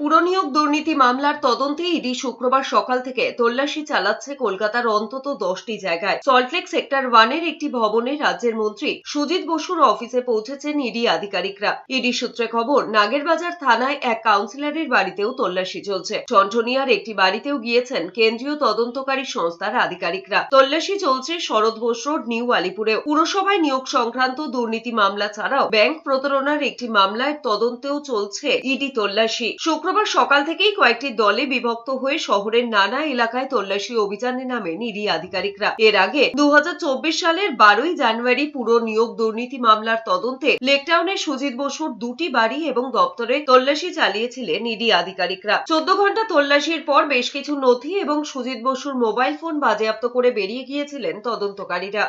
পুরনিয়োগ দুর্নীতি মামলার তদন্তে ইডি শুক্রবার সকাল থেকে তল্লাশি চালাচ্ছে কলকাতার অন্তত দশটি জায়গায়। সল্টলেক সেক্টর ওয়ানের একটি ভবনে রাজ্যের মন্ত্রী সুজিত বসুর অফিসে পৌঁছেছেন ইডি আধিকারিকরা। ইডি সূত্রে খবর, নাগেরবাজার থানায় এক কাউন্সিলরের বাড়িতেও তল্লাশি চলছে। চন্টনিয়ার একটি বাড়িতেও গিয়েছেন কেন্দ্রীয় তদন্তকারী সংস্থার আধিকারিকরা। তল্লাশি চলছে শরৎ ঘোষ রোড, নিউ আলিপুরেও পুরসভায় নিয়োগ সংক্রান্ত দুর্নীতি মামলা ছাড়াও ব্যাংক প্রতারণার একটি মামলায় তদন্তেও চলছে ইডি তল্লাশি। শুক্রবার সকাল থেকেই কয়েকটি দলে বিভক্ত হয়ে শহরের নানা এলাকায় তল্লাশি অভিযানে নামেন ইডি আধিকারিকরা। এর আগে দু হাজার চব্বিশ সালের বারোই জানুয়ারি পুরো নিয়োগ দুর্নীতি মামলার তদন্তে লেকটাউনের সুজিত বসুর দুটি বাড়ি এবং দপ্তরে তল্লাশি চালিয়েছিলেন ইডি আধিকারিকরা। চোদ্দ ঘণ্টা তল্লাশির পর বেশ কিছু নথি এবং সুজিত বসুর মোবাইল ফোন বাজেয়াপ্ত করে বেরিয়ে গিয়েছিলেন তদন্তকারীরা।